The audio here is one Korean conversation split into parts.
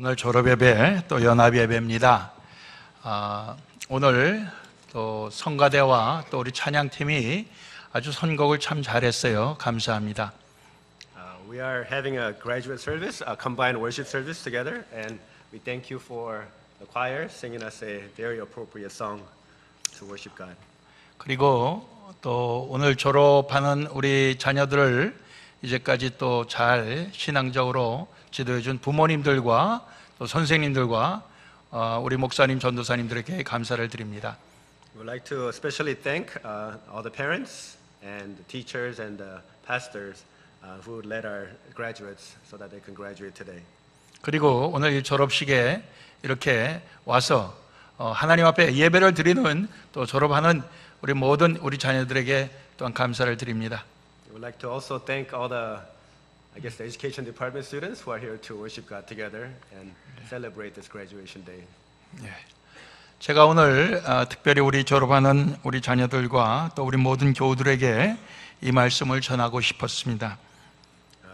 오늘 졸업 예배 또 연합 예배입니다. 아, 오늘 또 성가대와 또 우리 찬양팀이 아주 선곡을 참 잘했어요. 감사합니다. Uh, we are having a graduate service, a combined worship service together, and we thank you for the choir singing us a very appropriate song to worship God. 그리고 또 오늘 졸업하는 우리 자녀들을 이제까지 또 잘 신앙적으로 지도해 준 부모님들과 또 선생님들과 어, 우리 목사님, 전도사님들에게 감사를 드립니다. We would like to especially thank uh, all the parents and the teachers and the pastors uh, who led our graduates so that they can graduate today. 그리고 오늘 이 졸업식에 이렇게 와서 어, 하나님 앞에 예배를 드리는 또 졸업하는 우리 모든 우리 자녀들에게 또한 감사를 드립니다. We would like to also thank all the, I guess, the education department students who are here to worship God together and celebrate this graduation day. 제가 오늘 어, 특별히 우리 졸업하는 우리 자녀들과 또 우리 모든 교우들에게 이 말씀을 전하고 싶었습니다. Uh,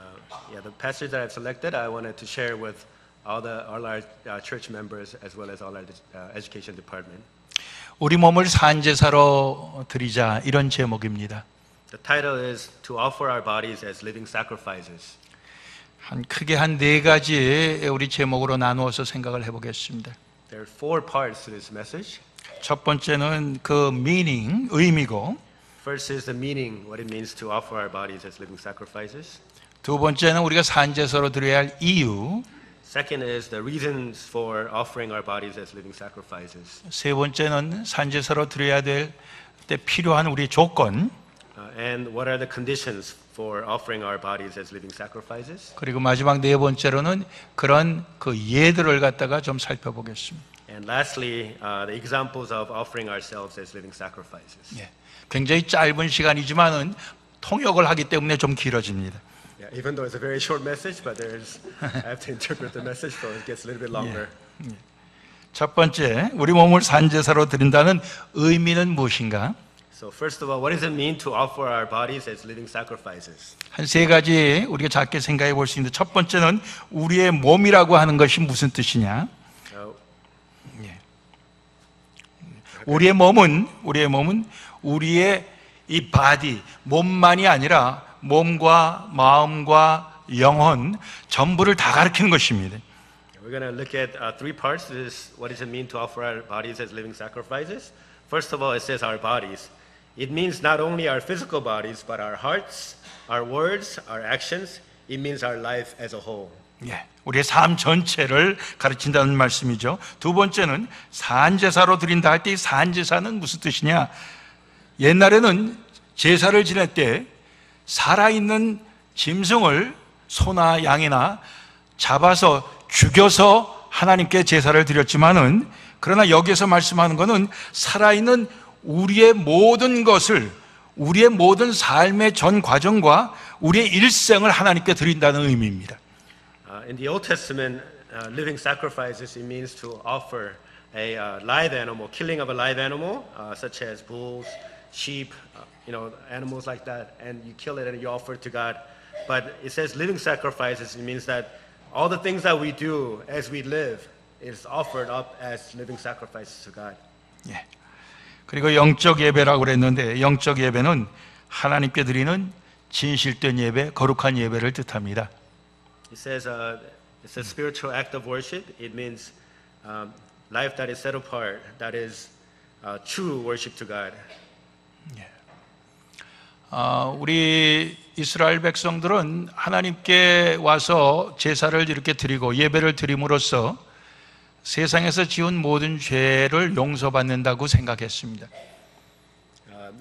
yeah, the passage that I've selected, I wanted to share with all the all our uh, church members as well as all our uh, education department. 우리 몸을 산제사로 드리자 이런 제목입니다. The title is to offer our bodies as living sacrifices. 한 크게 한 네 가지 우리 제목으로 나누어서 생각을 해보겠습니다. There are four parts to this message. 첫 번째는 그 meaning, 의미고 First is the meaning, what it means to offer our bodies as living sacrifices. 두 번째는 우리가 산제사로 드려야 할 이유, Second is the reasons for offering our bodies as living sacrifices. 세 번째는 산제사로 드려야 될 때 필요한 우리 조건, Uh, and what are the conditions for offering our bodies as living sacrifices? 그리고 마지막 네 번째로는 그런 그 예들을 갖다가 좀 살펴보겠습니다. And lastly, uh, the examples of offering ourselves as living sacrifices. 예. 굉장히 짧은 시간이지만은 통역을 하기 때문에 좀 길어집니다. Yeah, even though it's a very short message, but there's I have to interpret the message, so it gets a little bit longer. 첫 번째, 우리 몸을 산제사로 드린다는 의미는 무엇인가? So first of all, what does it mean to offer our bodies as living sacrifices? 한 세 가지 우리가 작게 생각해 볼 수 있는데 첫 번째는 우리의 몸이라고 하는 것이 무슨 뜻이냐? Uh, 우리의 몸은 우리의 몸은 우리의 이 바디 몸만이 아니라 몸과 마음과 영혼 전부를 다 가리키는 것입니다. we're going to look at uh, three parts. This is what does it mean to offer our bodies as living sacrifices? First of all, it says our bodies. It means not only our physical bodies, but our hearts, our words, our actions. It means our life as a whole. 예, 우리의 삶 전체를 가르친다는 말씀이죠. 두 번째는 산제사로 드린다 할 때 이 산제사는 무슨 뜻이냐? 옛날에는 제사를 지낼 때 살아있는 짐승을 소나 양이나 잡아서 죽여서 하나님께 제사를 드렸지만은 그러나 여기에서 말씀하는 것은 살아있는 우리의 모든 것을 우리의 모든 삶의 전 과정과 우리의 일생을 하나님께 드린다는 의미입니다. Uh, in the Old Testament, uh, living sacrifices, it means to offer a uh, live animal, killing of a live animal, uh, such as bulls, sheep, uh, you know, animals like that, and you kill it and you offer it to God. But it says living sacrifices, it means that all the things that we do as we live is offered up as living sacrifices to God. 예. 그리고 영적 예배라고 그랬는데 영적 예배는 하나님께 드리는 진실된 예배, 거룩한 예배를 뜻합니다. It says uh, it's a spiritual act of worship. It means um, life that is set apart, that is uh, true worship to God. 아, 우리 이스라엘 백성들은 하나님께 와서 제사를 이렇게 드리고 예배를 드림으로써 세상에서 지은 모든 죄를 용서받는다고 생각했습니다. Uh,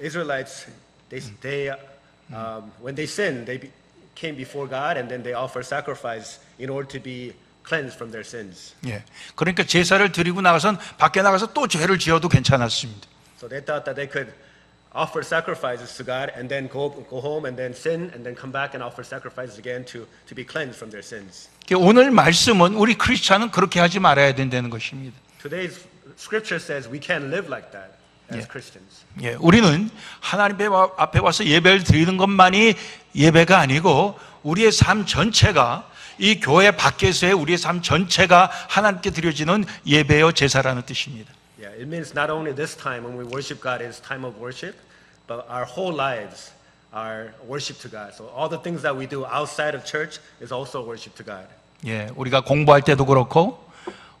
Israelites, they, they um, when they sinned, they came before God and then they offer sacrifice in order to be cleansed from their sins. 예. 그러니까 제사를 드리고 나가선 밖에 나가서 또 죄를 지어도 괜찮았습니다. So they thought that they could offer sacrifices to God and then go, go home and then sin and then come back and offer sacrifices again to, to be cleansed from their sins. 오늘 말씀은 우리 크리스찬은 그렇게 하지 말아야 된다는 것입니다. Today's scripture says we can't live like that as Yeah. Christians. 예, 우리는 하나님 앞에 와서 예배를 드리는 것만이 예배가 아니고 우리의 삶 전체가 이 교회 밖에서의 우리의 삶 전체가 하나님께 드려지는 예배요 제사라는 뜻입니다. Yeah, it means not only this time when we worship God is time of worship, but our whole lives are worship to God. So all the things that we do outside of church is also worship to God. 예, 우리가 공부할 때도 그렇고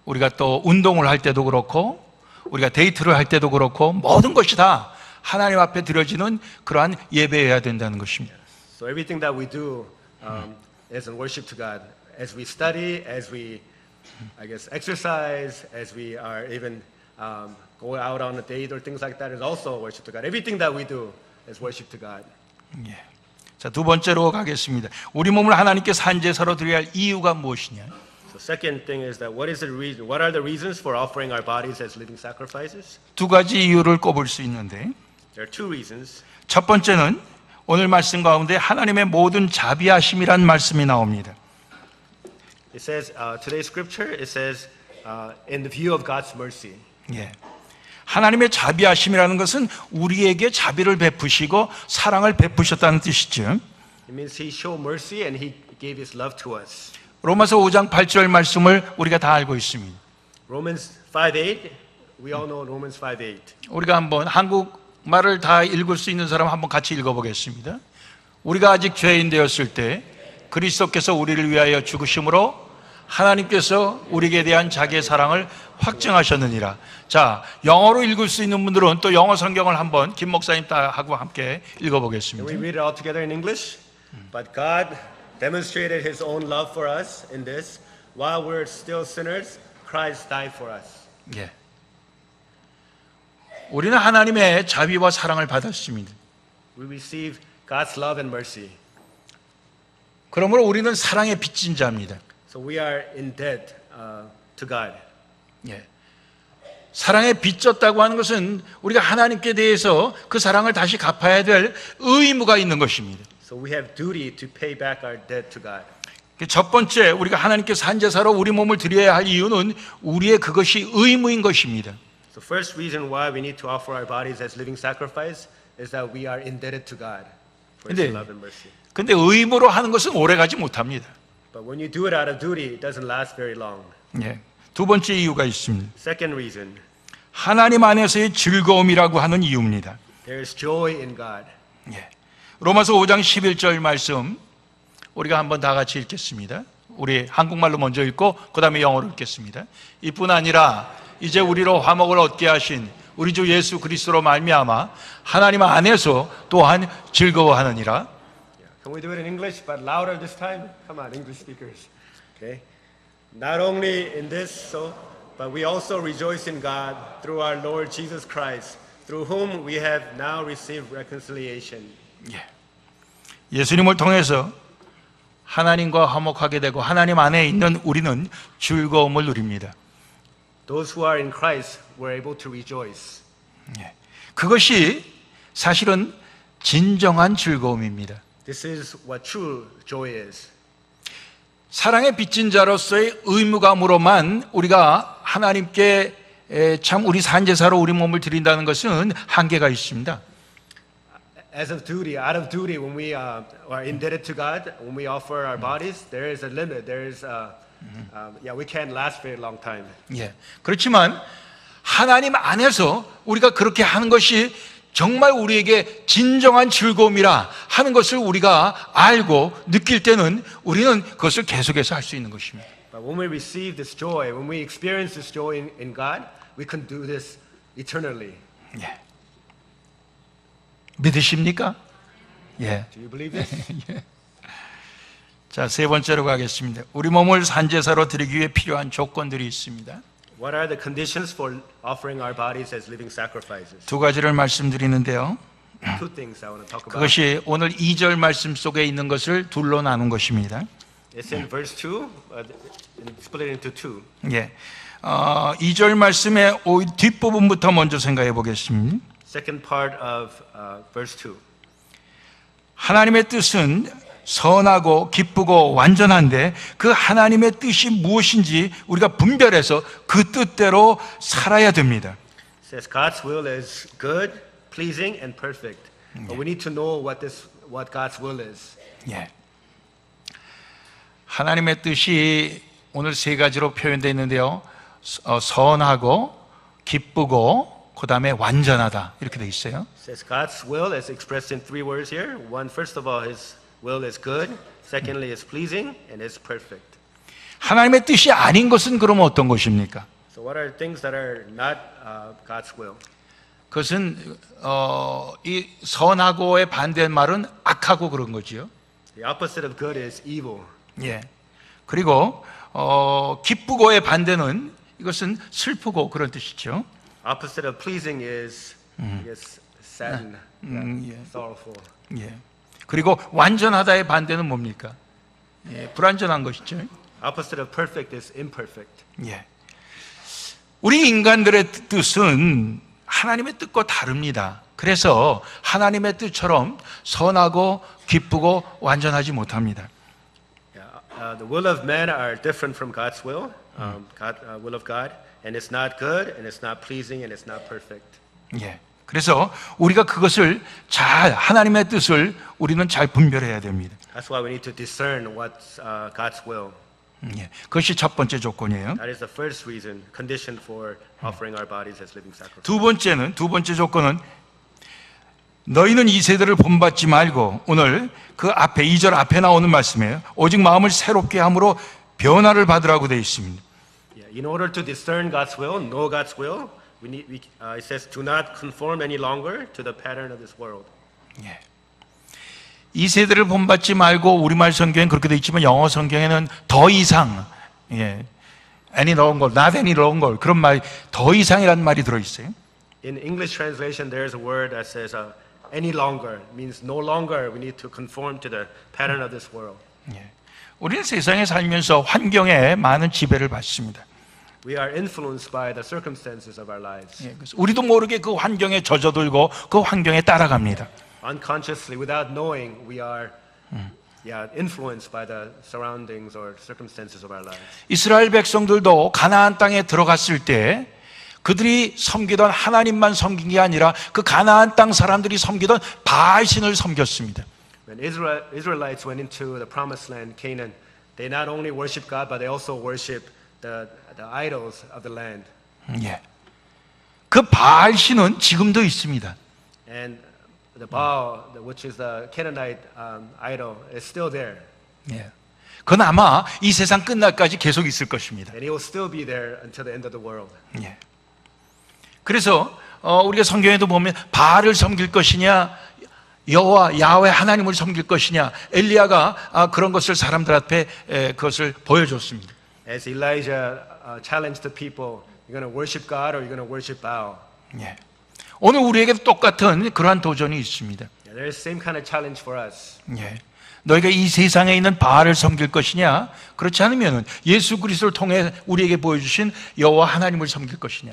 우리가 또 운동을 할 때도 그렇고 우리가 데이트를 할 때도 그렇고 모든 것이 다 하나님 앞에 드려지는 그러한 예배여야 된다는 것입니다. So everything that we do um, is in worship to God. As we study, as we, I guess, exercise, as we are even um, go out on a date or things like that is also worship to God. Everything that we do is worship to God. 예. 자, 두 번째로 가겠습니다. 우리 몸을 하나님께 산제사로 드려야 할 이유가 무엇이냐? So second thing is that what is the reason? What are the reasons for offering our bodies as living sacrifices? 두 가지 이유를 꼽을 수 있는데 There are two reasons. 첫 번째는 오늘 말씀 가운데 하나님의 모든 자비하심이란 말씀이 나옵니다. It says uh, today's scripture. It says uh, in the view of God's mercy. 예. 하나님의 자비하심이라는 것은 우리에게 자비를 베푸시고 사랑을 베푸셨다는 뜻이죠. It means He showed mercy and He gave His love to us. 로마서 5장 8절 말씀을 우리가 다 알고 있습니다. Romans 5:8. We all know Romans 5:8. 우리가 한번 한국 말을 다 읽을 수 있는 사람 한번 같이 읽어보겠습니다. 우리가 아직 죄인 되었을 때 그리스도께서 우리를 위하여 죽으심으로 하나님께서 우리에게 대한 자기의 사랑을 확증하셨느니라. 자, 영어로 읽을 수 있는 분들은 또 영어 성경을 한번 김 목사님 하고 함께 Can we 읽어 보겠습니다. read it all together in English? But God demonstrated His own love for us in this: while we're still sinners, Christ died for us. 예. 우리는 하나님의 자비와 사랑을 받았습니다. We receive God's love and mercy. 그러므로 우리는 사랑의 빚진 자입니다. So we are in debt uh, to God. 예. 사랑에 빚졌다고 하는 것은 우리가 하나님께 대해서 그 사랑을 다시 갚아야 될 의무가 있는 것입니다. So we have duty to pay back our debt to God. 첫 번째 우리가 하나님께 산제사로 우리 몸을 드려야 할 이유는 우리의 그것이 의무인 것입니다. So first reason why we need to offer our bodies as living sacrifice is that we are indebted to God for His love and mercy. 근데 의무로 하는 것은 오래 가지 못합니다. But when you do it out of duty, it doesn't last very long. 예. 두 번째 이유가 있습니다. Second reason, 하나님 안에서의 즐거움이라고 하는 이유입니다. there is joy in God. 예. 로마서 5장 11절 말씀 우리가 한번 다 같이 읽겠습니다. 우리 한국말로 먼저 읽고 그다음에 영어로 읽겠습니다. 이뿐 아니라 이제 우리로 화목을 얻게 하신 우리 주 예수 그리스도로 말미암아 하나님 안에서 또한 즐거워하느니라. Can we do it in English, but louder this time? Come on, English speakers. Okay. Not only in this, so, but we also rejoice in God through our Lord Jesus Christ, through whom we have now received reconciliation. 예수님을 통해서 하나님과 화목하게 되고 하나님 안에 있는 우리는 즐거움을 누립니다. Those who are in Christ were able to rejoice. 그것이 사실은 진정한 즐거움입니다. This is what true joy is. 사랑의 빚진 자로서의 의무감으로만 우리가 하나님께 에, 참 우리 산제사로 우리 몸을 드린다는 것은 한계가 있습니다. As of duty, out of duty, when we uh, are indebted to God, when we offer our bodies, there is a limit. There is, uh, um, yeah, we can't last very long time. 예. 그렇지만 하나님 안에서 우리가 그렇게 하는 것이 정말 우리에게 진정한 즐거움이라 하는 것을 우리가 알고 느낄 때는 우리는 그것을 계속해서 할 수 있는 것입니다. But when we receive this joy, when we experience this joy in, in God, we can do this eternally. 예. 믿으십니까? 예. Do you believe this? 자, 세 번째로 가겠습니다. 우리 몸을 산제사로 드리기 위해 필요한 조건들이 있습니다. What are the conditions for offering our bodies as living sacrifices? 두 가지를 말씀드리는데요. Two things I want to talk about. 그것이 오늘 2절 말씀 속에 있는 것을 둘로 나눈 것입니다. It's in verse 2, uh, split it into two. 예. 어, 2절 말씀의 오- 뒷부분부터 먼저 생각해 보겠습니다. Second part of uh, verse 2. 하나님의 뜻은 선하고 기쁘고 완전한데 그 하나님의 뜻이 무엇인지 우리가 분별해서 그 뜻대로 살아야 됩니다. Says God's will is good, pleasing, and perfect. But we need to know what this, what God's will is. 예. 하나님의 뜻이 오늘 세 가지로 표현되어 있는데요. 어, 선하고 기쁘고 그다음에 완전하다 이렇게 돼 있어요. Says God's will is expressed in three words here. One, first of all, His will is good. Secondly, is pleasing and is perfect. 하나님의 뜻이 아닌 것은 그러면 어떤 것입니까? So, what are things that are not uh, God's will? 그것은 어, 이 선하고의 반대 말은 악하고 그런 거지요. The opposite of good is evil. 예. 그리고 어, 기쁘고의 반대는 이것은 슬프고 그런 뜻이죠. Opposite of pleasing is, I guess, saddened, 음, 예. sorrowful. 예. 그리고 완전하다의 반대는 뭡니까? 예, 불완전한 것이죠. Opposite of perfect is imperfect. 예. 우리 인간들의 뜻은 하나님의 뜻과 다릅니다. 그래서 하나님의 뜻처럼 선하고 기쁘고 완전하지 못합니다. Yeah, uh, the will of men are different from God's will, um, God, uh, will of God, and it's not good, and it's not pleasing, and it's not perfect. 예. 그래서 우리가 그것을 잘 하나님의 뜻을 우리는 잘 분별해야 됩니다. That's why we need to discern what's uh, God's will. 음, 예. 그것이 첫 번째 조건이에요. That is the first reason, condition for offering our bodies as living sacrifice. 두 번째는 두 번째 조건은 너희는 이 세대를 본받지 말고 오늘 그 앞에 이절 앞에 나오는 말씀이에요. 오직 마음을 새롭게 함으로 변화를 받으라고 되어 있습니다. Yeah, in order to discern God's will, know God's will, we need. We, uh, it says, "Do not conform any longer to the pattern of this world." 예. 이 세대를 본받지 말고 우리말 성경엔 그렇게 되어 있지만 영어 성경에는 더 이상 예. any longer, not any longer 그런 말 더 이상이라는 말이 들어 있어요. In English translation, there is a word that says, uh, "Any longer" means no longer. We need to conform to the pattern of this world. 예. 우리는 세상에 살면서 환경에 많은 지배를 받습니다. We are influenced by the circumstances of our lives. 예, 그래서 우리도 모르게 그 환경에 젖어들고 그 환경에 따라갑니다. Unconsciously, without knowing, we are, yeah, influenced by the surroundings or circumstances of our lives. 이스라엘 백성들도 가나안 땅에 들어갔을 때 그들이 섬기던 하나님만 섬긴 게 아니라 그 가나안 땅 사람들이 섬기던 바알 신을 섬겼습니다. When Israel, Israelites went into the promised land, Canaan, they not only worship God, but they also worship the, the idols of the land. 예. 그 바알 신은 지금도 있습니다. And the Baal, which is the Canaanite um, idol, is still there. 예. 그건 아마 이 세상 끝날까지 계속 있을 것입니다. And it will still be there until the end of the world. 예. 그래서 어, 우리가 성경에도 보면 바알을 섬길 것이냐 여호와 야훼 하나님을 섬길 것이냐 엘리야가 아, 그런 것을 사람들 앞에 에, 그것을 보여줬습니다. As Elijah uh, challenged the people, you're going to worship God or you're going to worship Baal. 예. 오늘 우리에게도 똑같은 그러한 도전이 있습니다. Yeah, there is same kind of challenge for us. 예. 너희가 이 세상에 있는 바알을 섬길 것이냐? 그렇지 않으면 예수 그리스도를 통해 우리에게 보여주신 여호와 하나님을 섬길 것이냐?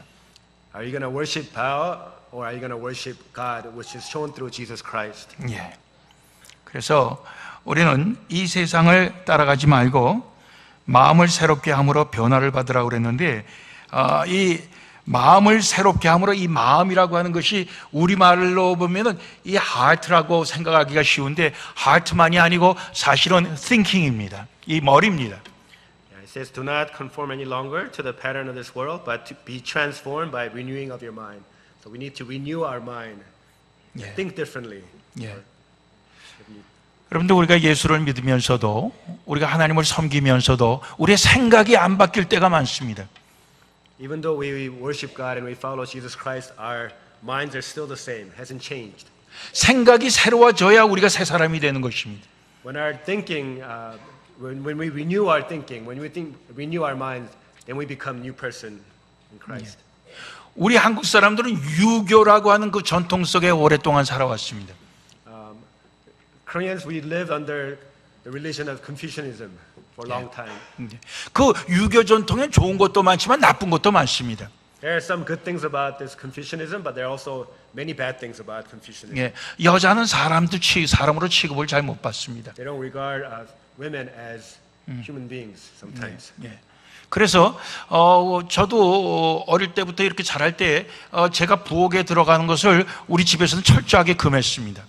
Are you going to worship Baal or are you going to worship God, which is shown through Jesus Christ? 예. 그래서 우리는 이 세상을 따라가지 말고 마음을 새롭게 함으로 변화를 받으라고 그랬는데 아, 이 마음을 새롭게 함으로 이 마음이라고 하는 것이 우리말로 보면은 이 heart라고 생각하기가 쉬운데 heart만이 아니고 사실은 thinking입니다. 이 머리입니다. Yeah, it says, Do not conform any longer to the pattern of this world, but to be transformed by renewing of your mind. So we need to renew our mind, 예. think differently. 예. 여러분들 우리가 예수를 믿으면서도 우리가 하나님을 섬기면서도 우리의 생각이 안 바뀔 때가 많습니다. Even though we worship God and we follow Jesus Christ, our minds are still the same, hasn't changed. 생각이 새로워져야 우리가 새 사람이 되는 것입니다. When our thinking, uh, when, when we renew our thinking, when we think, renew our minds, then we become new person in Christ. 우리 한국 사람들은 유교라고 하는 그 전통 속에 오랫동안 살아왔습니다. Um, Koreans, we lived under the religion of Confucianism for a long time. 그 유교 전통엔 좋은 것도 많지만 나쁜 것도 많습니다. There are some good things about this Confucianism, but there are also many bad things about Confucianism. 예, 여자는 사람도 취, 사람으로 취급을 잘 못 받습니다. They don't regard uh, women as human beings sometimes. 예. 그래서 어, 저도 어릴 때부터 이렇게 자랄 때 어, 제가 부엌에 들어가는 것을 우리 집에서는 철저하게 금했습니다.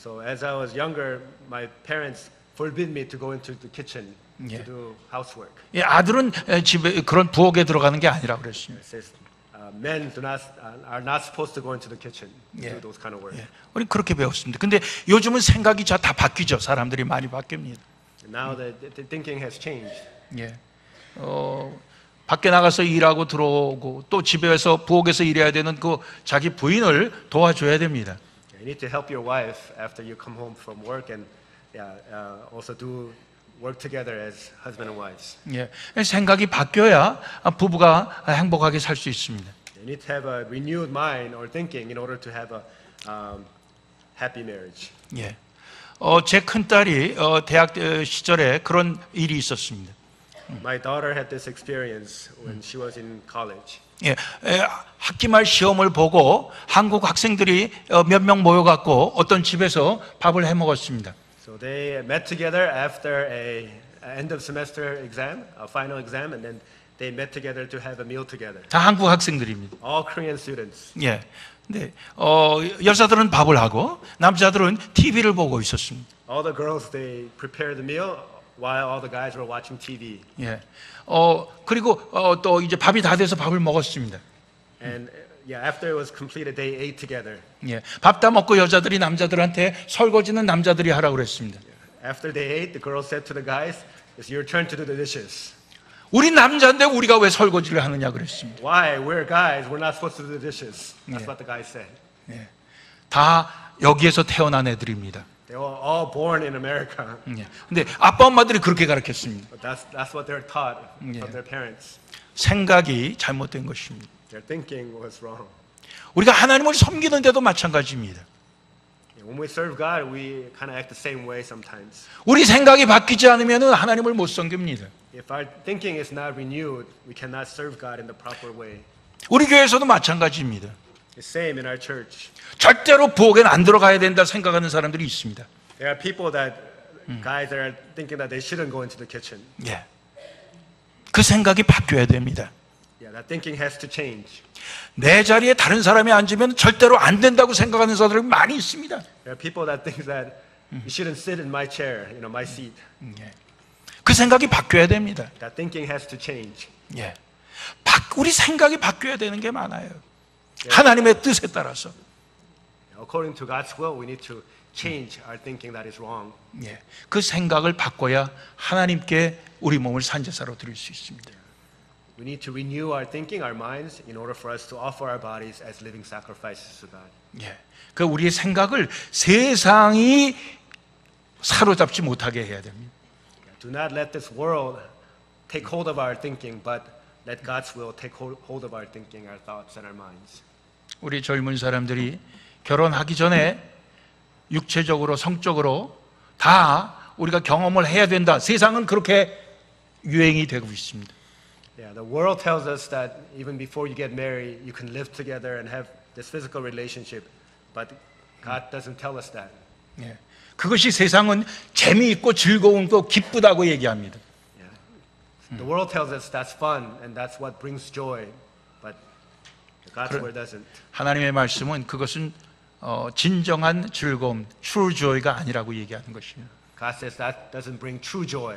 So as I was younger, my parents forbid me to go into the kitchen Yeah. to do housework. 예, 아들은 에, 집에 그런 부엌에 들어가는 게 아니라 그랬습니다. It says uh, men do not uh, are not supposed to go into the kitchen to Yeah. do those kind of work. 예, 우리 그렇게 배웠습니다. 근데 요즘은 생각이 자- 다 바뀌죠. 사람들이 많이 바뀝니다. Now the, the thinking has changed. 예. 어, 밖에 나가서 일하고 들어오고 또 집에서 부엌에서 일해야 되는 그 자기 부인을 도와줘야 됩니다. You need to help your wife after you come home from work, and yeah, uh, also do work together as husband and wives. 예. 생각이 바뀌어야 부부가 행복하게 살 수 있습니다. You need to have a renewed mind or thinking in order to have a um, happy marriage. 예. 어, 제 큰딸이 어, 대학 어, 시절에 그런 일이 있었습니다. My daughter had this experience when she was in college. 예, 에, 학기 말 시험을 보고 한국 학생들이 어, 몇명 모여갖고 어떤 집에서 밥을 해 먹었습니다. So they met together after a, end of semester exam, a final exam, and then they met together to have a meal together. 다 한국 학생들입니다. All Korean students. 예. 근데 어, 여자들은 밥을 하고 남자들은 TV를 보고 있었습니다. All the girls they prepared the meal while all the guys were watching TV. 예. 어, 그리고 어, 또 이제 밥이 다 돼서 밥을 먹었습니다. And uh, yeah, after it was completed, they ate together. 예. 밥 다 먹고 여자들이 남자들한테 설거지는 남자들이 하라고 그랬습니다. After they ate, the girls said to the guys, "It's your turn to do the dishes." 우리 남자인데 우리가 왜 설거지를 하느냐 그랬습니다. Why? We're guys. We're not supposed to do the dishes. That's Yeah. what the guys said. 다 여기에서 태어난 애들입니다. They were all born in America, 예. 근데 아빠 엄마들이 그렇게 가르쳤습니다. but that's that's what they're taught Yeah. from their parents. 생각이 잘못된 것입니다. Their thinking was wrong. 우리가 하나님을 섬기는데도 마찬가지입니다. When we serve God, we kind of act the same way sometimes. 우리 생각이 바뀌지 않으면 하나님을 못 섬깁니다. If our thinking is not renewed, we cannot serve God in the proper way. 우리 교회에서도 마찬가지입니다. The same in our church. 절대로 부엌엔 안 들어가야 된다 생각하는 사람들이 있습니다. There are people that guys that are thinking that they shouldn't go into the kitchen. 예. 그 생각이 바뀌어야 됩니다. Yeah, that thinking has to change. 내 자리에 다른 사람이 앉으면 절대로 안 된다고 생각하는 사람들이 많이 있습니다. There are people that think that you shouldn't sit in my chair, you know, my seat. 예. 그 생각이 바뀌어야 됩니다. That thinking has to change. 예. 바, 우리 생각이 바뀌어야 되는 게 많아요. 하나님의 뜻에 따라서. According to God's will, we need to change our thinking that is wrong. 예. 그 생각을 바꿔야 하나님께 우리 몸을 산제사로 드릴 수 있습니다. We need to renew our thinking, our minds, in order for us to offer our bodies as living sacrifices to God. 예. 그 우리의 생각을 세상이 사로잡지 못하게 해야 됩니다. Do not let this world take hold of our thinking, but let God's will take hold of our thinking, our thoughts, and our minds. 우리 젊은 사람들이 결혼하기 전에 육체적으로 성적으로 다 우리가 경험을 해야 된다. 세상은 그렇게 유행이 되고 있습니다. Yeah, the world tells us that even before you get married, you can live together and have this physical relationship, but God doesn't tell us that. 예. 그것이 세상은 재미있고 즐거움고 기쁘다고 얘기합니다. Yeah. The world tells us that's fun and that's what brings joy, but God's word doesn't. 하나님의 말씀은 그것은 어, 진정한 즐거움, true joy가 아니라고 얘기하는 것입니다. God says that doesn't bring true joy.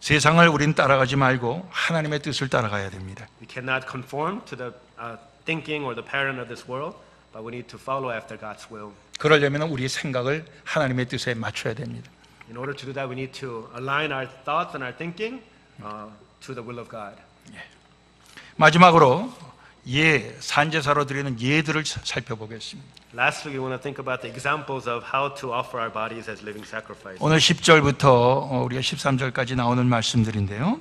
세상을 우리는 따라가지 말고 하나님의 뜻을 따라가야 됩니다. We cannot conform to the uh, thinking or the pattern of this world, but we need to follow after God's will. 그러려면 우리의 생각을 하나님의 뜻에 맞춰야 됩니다. In order to do that, we need to align our thoughts and our thinking uh, to the will of God. 마지막으로 예, 산제사로 드리는 예들을 사- 살펴보겠습니다. Lastly, we want to think about the examples of how to offer our bodies as living sacrifice. 오늘 10절부터 어, 우리가 13절까지 나오는 말씀들인데요.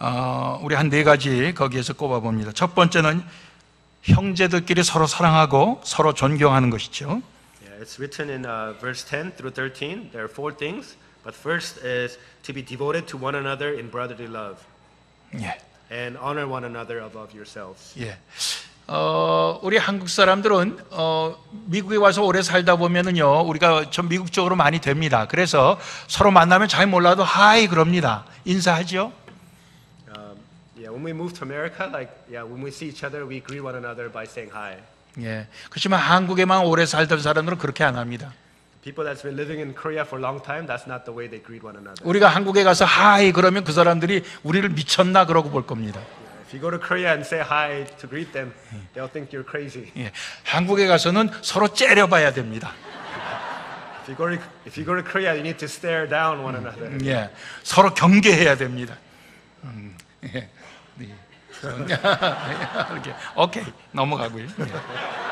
어, 우리 한 네 가지 거기에서 꼽아 봅니다. 첫 번째는 형제들끼리 서로 사랑하고 서로 존경하는 것이죠. Yeah, it's written in uh, verse 10 through 13. There are four things, but first is to be devoted to one another in brotherly love 예. And honor one another above yourselves. 예. 어, 우리 한국 사람들은 어, 미국에 와서 오래 살다 보면은요, 우리가 좀 미국적으로 많이 됩니다. 그래서 서로 만나면 잘 몰라도 하이 그럽니다. 인사하죠. Um, yeah, when we move to America, like yeah, when we see each other, we greet one another by saying hi. 예. 그렇지만 한국에만 오래 살던 사람들은 그렇게 안 합니다. People that's been living in Korea for a long time, that's not the way they greet one another. 우리가 한국에 가서 하이 그러면 그 사람들이 우리를 미쳤나 그러고 볼 겁니다. If you go to Korea and say hi to greet them, they'll think you're crazy. 예. 한국에 가서는 서로 째려봐야 됩니다. If you go to, if you go to Korea, you need to stare down one another. 예. 서로 경계해야 됩니다. 음, 예. 네. 이렇게 오케이 넘어가고요. 예.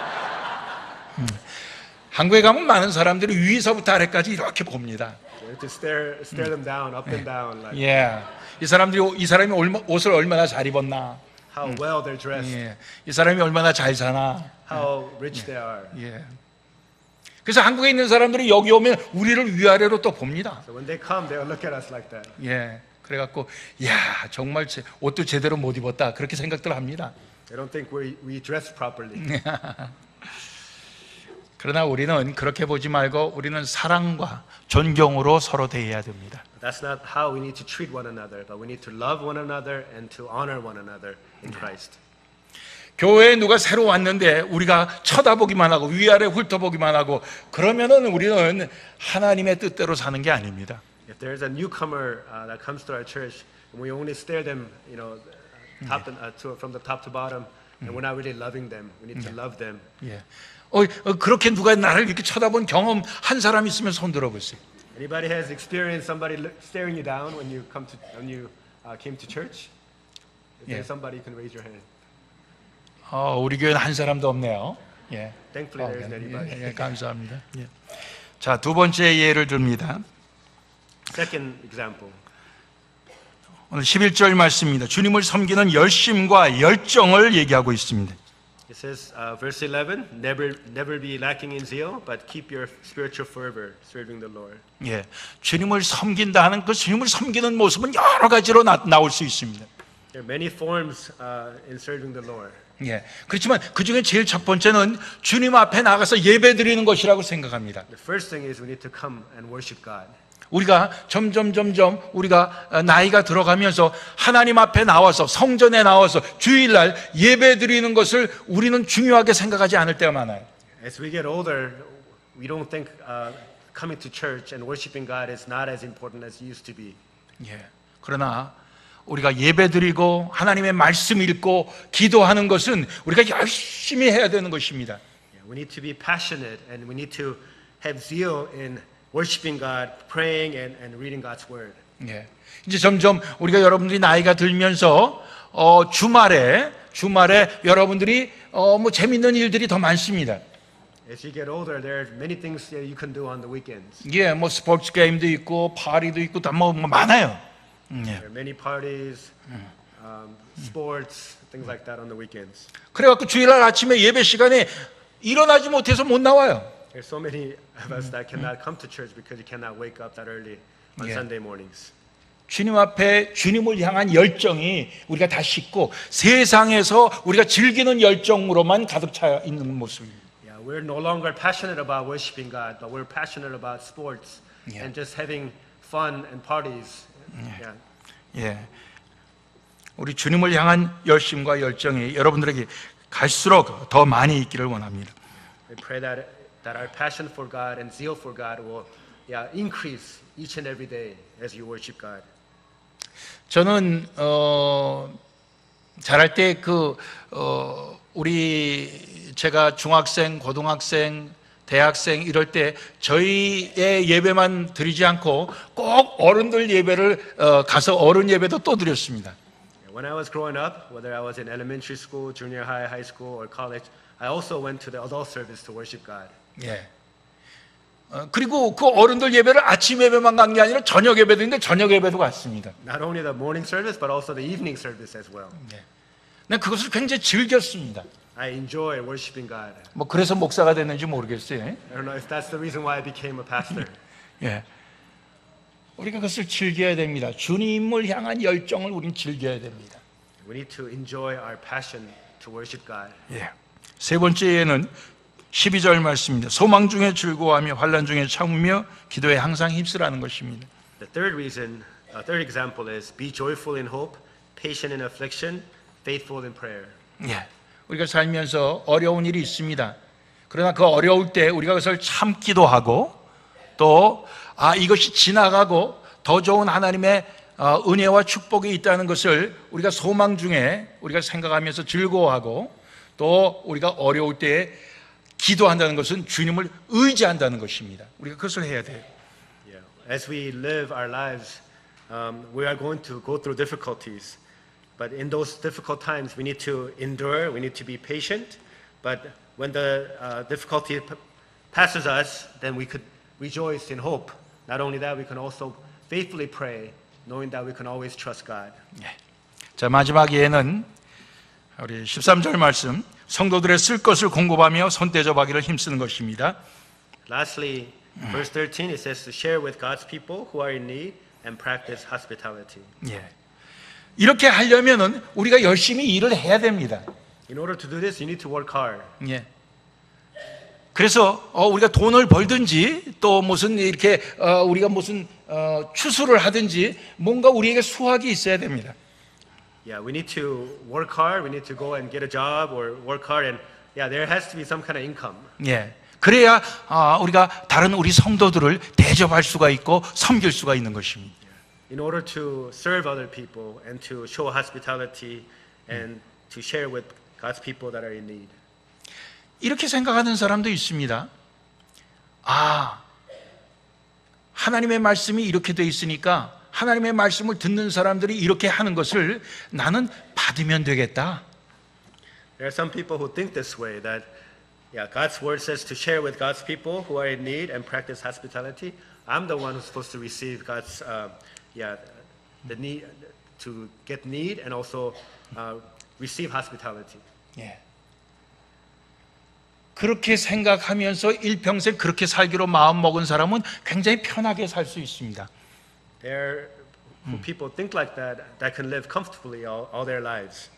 음. 한국에 가면 많은 사람들이 위에서부터 아래까지 이렇게 봅니다. You have to stare, stare them down, up and down, like 예. 이 사람들이 이 사람이 얼마, 옷을 얼마나 잘 입었나. how well they're dressed, 예. 이 사람이 얼마나 잘 사나. how rich they are. 예. 그래서 한국에 있는 사람들이 여기 오면 우리를 위아래로 또 봅니다. So when they come, they'll look at us like that. 예. 그래 갖고 야 정말 제- 옷도 제대로 못 입었다 그렇게 생각들 합니다. They don't think we, we dress properly. 그러나 우리는 그렇게 보지 말고 우리는 사랑과 존경으로 서로 대해야 됩니다. That's not how we need to treat one another, but we need to love one another and to honor one another in Christ. 교회에 누가 새로 왔는데 우리가 쳐다보기만 하고 위아래 훑어보기만 하고 그러면은 우리는 하나님의 뜻대로 사는 게 아닙니다. If there's a newcomer uh, that comes to our church and we only stare them, you know, top to, uh, to, from the top to bottom, and we're not really loving them, we need to love them. 예. 어, 어, 그렇게 누가 나를 이렇게 쳐다본 경험 한 사람 있으면 손 들어보세요. Anybody has experienced somebody look, staring you down when you come to when you uh, came to church? If Yeah. there's somebody, you can raise your hand. 어, 우리 교회는 한 사람도 없네요. 예. Thankfully, 어, there isn't anybody. 예, 예, 감사합니다. 예. 자, 두 번째 예를 듭니다. Second example. 오늘 11절 말씀입니다. 주님을 섬기는 열심과 열정을 얘기하고 있습니다. It says, uh, verse 11, never, never be lacking in zeal, but keep your spiritual fervor serving the Lord. 예. 주님을 섬긴다 하는 그 주님을 섬기는 모습은 여러 가지로 나, 나올 수 있습니다. There are many forms uh, in serving the Lord. 예. 그렇지만 그 중에 제일 첫 번째는 주님 앞에 나가서 예배 드리는 것이라고 생각합니다. The first thing is we need to come and worship God. 우리가 점점 점점 우리가 어, 나이가 들어가면서 하나님 앞에 나와서 성전에 나와서 주일날 예배 드리는 것을 우리는 중요하게 생각하지 않을 때가 많아요. As we get older, we don't think uh, coming to church and worshiping God is not as important as it used to be. 예. 그러나 우리가 예배 드리고 하나님의 말씀 읽고 기도하는 것은 우리가 열심히 해야 되는 것입니다. We need to be passionate and we need to have zeal in worshiping God, praying and, and reading God's word. 예. 이제 점점 우리가 여러분들이 나이가 들면서 어, 주말에 주말에 여러분들이 어, 뭐 재밌는 일들이 더 많습니다. As you get older, there are many things that you can do on the weekends. 예, 뭐 스포츠 게임도 있고 파리도 있고 다뭐 뭐 많아요. 음, 예. There are many parties, um, sports, things like that on the weekends. 그래갖고 주일날 아침에 예배 시간에 일어나지 못해서 못 나와요. There's so many of us that cannot come to church because you cannot wake up that early on Yeah. Sunday mornings. 주님 앞에 주님을 향한 열정이 우리가 다 식고 세상에서 우리가 즐기는 열정으로만 가득 차 있는 모습입니다. Yeah, we're no longer passionate about worshiping God, but we're passionate about sports Yeah. and just having fun and parties. Yeah. 예. 우리 주님을 향한 열심과 열정이 여러분들에게 갈수록 더 많이 있기를 원합니다. We pray that, that our passion for God and zeal for God will yeah, increase each and every day as you worship God. 저는 어 잘할 때그 어, 우리 제가 중학생, 고등학생, 대학생 이럴 때 저희의 예배만 드리지 않고 꼭 어른들 예배를 어, 가서 어른 예배도 또 드렸습니다. When I was growing up, whether I was in elementary school, junior high, high school, or college, I also went to the adult service to worship God. 예. 어, 그리고 그 어른들 예배를 아침 예배만 간 게 아니라 저녁 예배도 있는데 저녁 예배도 갔습니다. Not only the morning service, but also the evening service as well. 난 그것을 굉장히 즐겼습니다. I enjoy worshiping God. 뭐 그래서 목사가 됐는지 모르겠어요. I don't know if that's the reason why I became a pastor. 예. 우리가 그것을 즐겨야 됩니다. 주님을 향한 열정을 우린 즐겨야 됩니다. We need to enjoy our passion to worship God. 예. 세 번째에는 12절 말씀입니다. 소망 중에 즐거워하며 환란 중에 참으며 기도에 항상 힘쓰라는 것입니다. The third reason, uh, third example is be joyful in hope, patient in affliction, faithful in prayer. 예. 우리가 살면서 어려운 일이 있습니다. 그러나 그 어려울 때 우리가 그것을 참기도 하고 또 아, 이것이 지나가고 더 좋은 하나님의 어, 은혜와 축복이 있다는 것을 우리가 소망 중에 우리가 생각하면서 즐거워하고 또 우리가 어려울 때 기도한다는 것은 주님을 의지한다는 것입니다. 우리가 그것을 해야 돼요. Yeah. As we live our lives, um, we are going to go through difficulties. But in those difficult times, we need to endure, we need to be patient. But when the uh, difficulty passes us, then we could rejoice in hope. Not only that, we can also faithfully pray, knowing that we can always trust God. 자, 마지막에는 우리 13절 말씀 성도들의 쓸 것을 공급하며 손대접하기를 힘쓰는 것입니다. Lastly, verse 13, it says to share with God's people who are in need and practice hospitality. 예. 이렇게 하려면은 우리가 열심히 일을 해야 됩니다. In order to do this, you need to work hard. 예. 그래서 어, 우리가 돈을 벌든지 또 무슨 이렇게 어, 우리가 무슨 어, 추수를 하든지 뭔가 우리에게 수확이 있어야 됩니다. Yeah, we need to work hard. We need to go and get a job or work hard, and yeah, there has to be some kind of income. 예. 그래야 아, 우리가 다른 우리 성도들을 대접할 수가 있고 섬길 수가 있는 것입니다. In order to serve other people and to show hospitality and to share with God's people that are in need. 이렇게 생각하는 사람도 있습니다. 아, 하나님의 말씀이 이렇게 돼 있으니까 하나님의 말씀을 듣는 사람들이 이렇게 하는 것을 나는 받으면 되겠다. There are some people who think this way that, yeah, God's word says to share with God's people who are in need and practice hospitality. I'm the one who's supposed to receive God's, uh, yeah, the need to get need and also uh, receive hospitality. 예. 그렇게 생각하면서 일평생 그렇게 살기로 마음 먹은 사람은 굉장히 편하게 살 수 있습니다. There, who people think like that, that can live comfortably all, all their lives.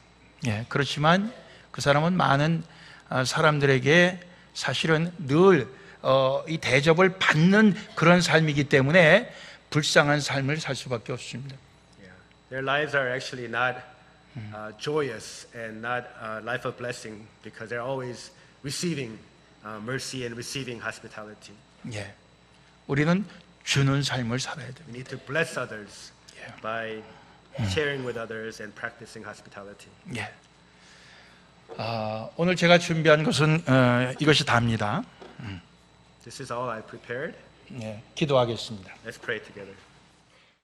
예, 그렇지만 그 사람은 많은 어, 사람들에게 사실은 늘 어, 이 대접을 받는 그런 삶이기 때문에 불쌍한 삶을 살 수밖에 없습니다. Yeah. Their lives are actually not uh, joyous and not a life of blessing because they're always receiving uh, mercy and receiving hospitality. 예, 우리는 주는 삶을 살아야 됩니다. We need to bless others Yeah. by sharing with others and practicing hospitality. 예. 아, 오늘 제가 준비한 것은 어, 이것이 답니다. This is all I prepared. 예, 기도하겠습니다. Let's pray together.